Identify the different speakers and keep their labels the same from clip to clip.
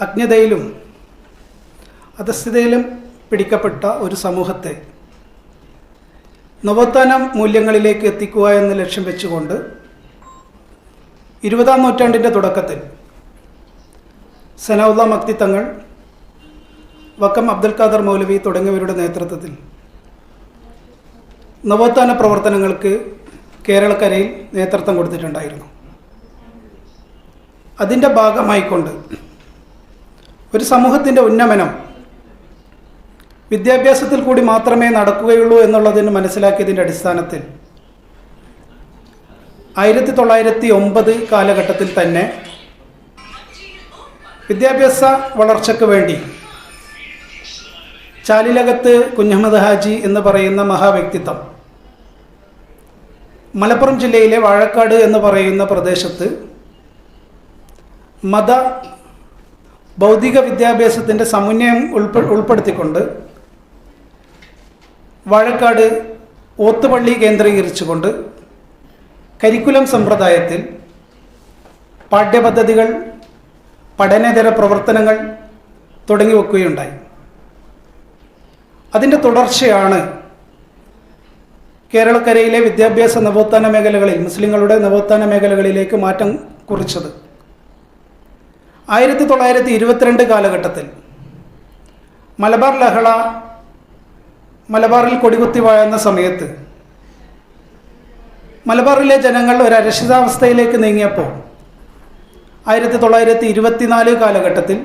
Speaker 1: അജ്ഞതയിലും അധസ്ഥിതയിലും പിടിക്കപ്പെട്ട ഒരു സമൂഹത്തെ നവോത്ഥാന മൂല്യങ്ങളിലേക്ക് എത്തിക്കുക എന്ന് ലക്ഷ്യം വെച്ചുകൊണ്ട് ഇരുപതാം നൂറ്റാണ്ടിന്റെ തുടക്കത്തിൽ സനൗല്ല മക്തി തങ്ങൾ വക്കം അബ്ദുൽ ഖാദർ മൗലവി തുടങ്ങിയവരുടെ നേതൃത്വത്തിൽ നവോത്ഥാന പ്രവർത്തനങ്ങൾക്ക് കേരളക്കരയിൽ നേതൃത്വം കൊടുത്തിട്ടുണ്ടായിരുന്നു. അതിന്റെ ഭാഗമായിക്കൊണ്ട് ഒരു സമൂഹത്തിന്റെ ഉന്നമനം വിദ്യാഭ്യാസത്തിൽ കൂടി മാത്രമേ നടക്കുകയുള്ളൂ എന്നുള്ളതിന് മനസ്സിലാക്കിയതിന്റെ അടിസ്ഥാനത്തിൽ ആയിരത്തി തൊള്ളായിരത്തി ഒമ്പത് കാലഘട്ടത്തിൽ തന്നെ വിദ്യാഭ്യാസ വളർച്ചയ്ക്ക് വേണ്ടി ചാലിലകത്ത് കുഞ്ഞഹമ്മദ് ഹാജി എന്ന് പറയുന്ന മഹാവ്യക്തിത്വം മലപ്പുറം ജില്ലയിലെ വാഴക്കാട് എന്ന് പറയുന്ന പ്രദേശത്ത് മത ഭൗതിക വിദ്യാഭ്യാസത്തിന്റെ സമന്വയം ഉൾപ്പെ ഉൾപ്പെടുത്തിക്കൊണ്ട് വാഴക്കാട് ഓത്തുപള്ളി കേന്ദ്രീകരിച്ചുകൊണ്ട് കരിക്കുലം സമ്പ്രദായത്തിൽ പാഠ്യപദ്ധതികൾ പഠനേതര പ്രവർത്തനങ്ങൾ തുടങ്ങി വെക്കുകയുണ്ടായി അതിന്റെ തുടർച്ചയാണ് കേരളക്കരയിലെ വിദ്യാഭ്യാസ നവോത്ഥാന മേഖലകളിൽ മുസ്ലിങ്ങളുടെ നവോത്ഥാന മേഖലകളിലേക്ക് മാറ്റം കുറിച്ചത്. ആയിരത്തി തൊള്ളായിരത്തി ഇരുപത്തിരണ്ട് കാലഘട്ടത്തിൽ മലബാർ ലഹള മലബാറിൽ കൊടികുത്തി വാഴുന്ന സമയത്ത് മലബാറിലെ ജനങ്ങൾ ഒരു അരക്ഷിതാവസ്ഥയിലേക്ക് നീങ്ങിയപ്പോൾ ആയിരത്തി തൊള്ളായിരത്തി ഇരുപത്തിനാല് കാലഘട്ടത്തിൽ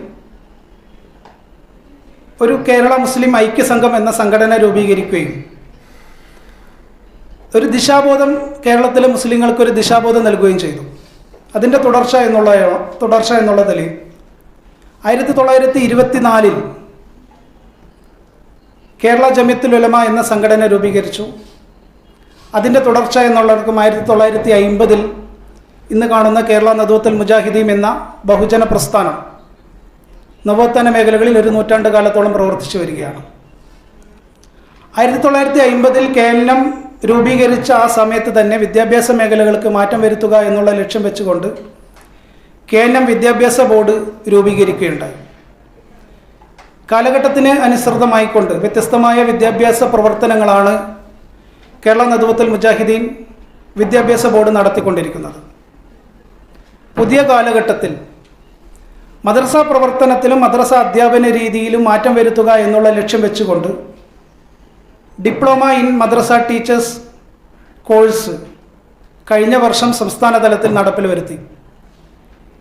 Speaker 1: ഒരു കേരള മുസ്ലിം ഐക്യസംഘം എന്ന സംഘടന രൂപീകരിക്കുകയും ഒരു ദിശാബോധം കേരളത്തിലെ മുസ്ലിങ്ങൾക്ക് ഒരു ദിശാബോധം നൽകുകയും ചെയ്തു. അതിന്റെ തുടർച്ച എന്നുള്ള തുടർച്ച എന്നുള്ളതിൽ ആയിരത്തി തൊള്ളായിരത്തി ഇരുപത്തിനാലിൽ കേരള ജമ്യത്തിൽ ഉലമ എന്ന സംഘടന രൂപീകരിച്ചു. അതിന്റെ തുടർച്ച എന്നുള്ളവർക്കും ആയിരത്തി തൊള്ളായിരത്തി അയിമ്പതിൽ ഇന്ന് കാണുന്ന കേരള നദുവത്തുൽ മുജാഹിദീം എന്ന ബഹുജന പ്രസ്ഥാനം നവോത്ഥാന മേഖലകളിൽ ഒരു നൂറ്റാണ്ട് കാലത്തോളം പ്രവർത്തിച്ചു വരികയാണ്. ആയിരത്തി തൊള്ളായിരത്തി അയിമ്പതിൽ കേരളം രൂപീകരിച്ച ആ സമയത്ത് തന്നെ വിദ്യാഭ്യാസ മേഖലകൾക്ക് മാറ്റം വരുത്തുക എന്നുള്ള ലക്ഷ്യം വെച്ചുകൊണ്ട് കെ എൻ എം വിദ്യാഭ്യാസ ബോർഡ് രൂപീകരിക്കുകയുണ്ടായി. കാലഘട്ടത്തിന് അനുസൃതമായിക്കൊണ്ട് വ്യത്യസ്തമായ വിദ്യാഭ്യാസ പ്രവർത്തനങ്ങളാണ് കേരള നദുവത്തുൽ മുജാഹിദീൻ വിദ്യാഭ്യാസ ബോർഡ് നടത്തിക്കൊണ്ടിരിക്കുന്നത്. പുതിയ കാലഘട്ടത്തിൽ മദ്രസ പ്രവർത്തനത്തിലും മദ്രസ അധ്യാപന രീതിയിലും മാറ്റം വരുത്തുക എന്നുള്ള ലക്ഷ്യം വെച്ചുകൊണ്ട് diploma in madrasa teachers course കഴിഞ്ഞ വർഷം സംസ്ഥാന തലത്തിൽ നടപ്പിൽ വരുത്തി.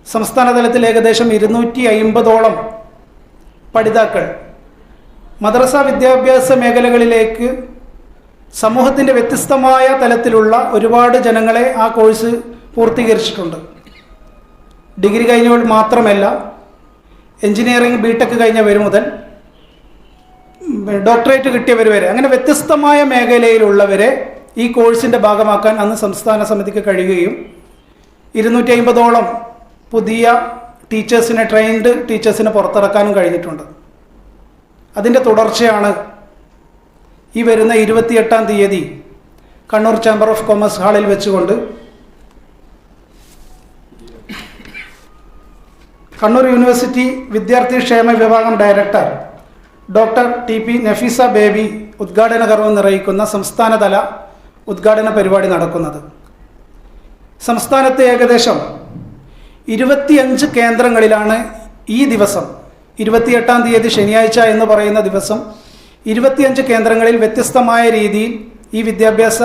Speaker 1: സംസ്ഥാന തലത്തിൽ ഏകദേശം ഇരുന്നൂറ്റി അയിമ്പതോളം പഠിതാക്കൾ മദ്രസ വിദ്യാഭ്യാസ മേഖലകളിലേക്ക് സമൂഹത്തിന്റെ വ്യത്യസ്തമായ തലത്തിലുള്ള ഒരുപാട് ജനങ്ങളെ ആ കോഴ്സ് പൂർത്തീകരിച്ചിട്ടുണ്ട്. ഡിഗ്രി കഴിഞ്ഞവർ മാത്രമല്ല എഞ്ചിനീയറിംഗ് ബിടെക് കഴിഞ്ഞവർ മുതൽ ഡോക്ടറേറ്റ് കിട്ടിയവർ വരെ അങ്ങനെ വ്യത്യസ്തമായ മേഖലയിലുള്ളവരെ ഈ കോഴ്സിന്റെ ഭാഗമാക്കാൻ അന്ന് സംസ്ഥാന സമിതിക്ക് കഴിയുകയും ഇരുന്നൂറ്റി അമ്പതോളം പുതിയ ടീച്ചേഴ്സിനെ ട്രെയിൻഡ് ടീച്ചേഴ്സിനെ പുറത്തിറക്കാനും കഴിഞ്ഞിട്ടുണ്ട്. അതിന്റെ തുടർച്ചയാണ് ഈ വരുന്ന ഇരുപത്തിയെട്ടാം തീയതി കണ്ണൂർ ചേംബർ ഓഫ് കൊമേഴ്സ് ഹാളിൽ വെച്ചുകൊണ്ട് കണ്ണൂർ യൂണിവേഴ്സിറ്റി വിദ്യാർത്ഥി ക്ഷേമ വിഭാഗം director doctor T P Nafeesa Baby ഉദ്ഘാടന കർമ്മം നിർവഹിക്കുന്ന സംസ്ഥാനതല ഉദ്ഘാടന പരിപാടി നടക്കുന്നത്. സംസ്ഥാനത്തെ ഏകദേശം ഇരുപത്തിയഞ്ച് കേന്ദ്രങ്ങളിലാണ് ഈ ദിവസം ഇരുപത്തിയെട്ടാം തീയതി ശനിയാഴ്ച എന്ന് പറയുന്ന ദിവസം ഇരുപത്തിയഞ്ച് കേന്ദ്രങ്ങളിൽ വ്യത്യസ്തമായ രീതിയിൽ ഈ വിദ്യാഭ്യാസ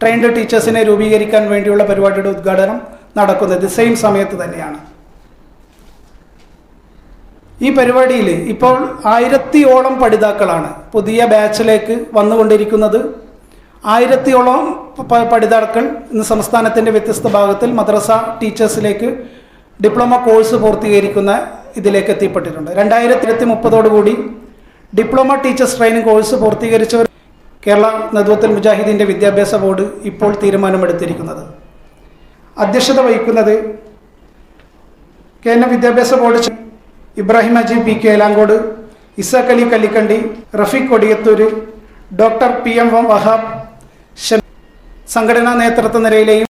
Speaker 1: ട്രെയിൻഡ് ടീച്ചേഴ്സിനെ രൂപീകരിക്കാൻ വേണ്ടിയുള്ള പരിപാടിയുടെ ഉദ്ഘാടനം നടക്കുന്നത്. സെയിം സമയത്ത് തന്നെയാണ്. ഈ പരിപാടിയിൽ ഇപ്പോൾ ആയിരത്തിയോളം പഠിതാക്കളാണ് പുതിയ ബാച്ചിലേക്ക് വന്നുകൊണ്ടിരിക്കുന്നത്. ആയിരത്തിയോളം പഠിതാക്കൾ ഇന്ന് സംസ്ഥാനത്തിന്റെ വ്യത്യസ്ത ഭാഗത്തിൽ മദ്രസ ടീച്ചേഴ്സിലേക്ക് ഡിപ്ലോമ കോഴ്സ് പൂർത്തീകരിക്കുന്ന ഇതിലേക്ക് എത്തിപ്പെട്ടിട്ടുണ്ട്. രണ്ടായിരത്തി ഇരുപത്തി മുപ്പതോടുകൂടി ഡിപ്ലോമ ടീച്ചേഴ്സ് ട്രെയിനിങ് കോഴ്സ് പൂർത്തീകരിച്ചവർ കേരള നദ്വത്തുൽ മുജാഹിദീന്റെ വിദ്യാഭ്യാസ ബോർഡ് ഇപ്പോൾ തീരുമാനമെടുത്തിരിക്കുന്നത്. അധ്യക്ഷത വഹിക്കുന്നത് കേന്ദ്ര വിദ്യാഭ്യാസ board Ibrahim Aji P K Elangode Ishaq Ali Kallikandi Rafeeq Kodiyathur doctor P M Wahab സംഘടനാ നേതൃത്വ നിരയിലെയും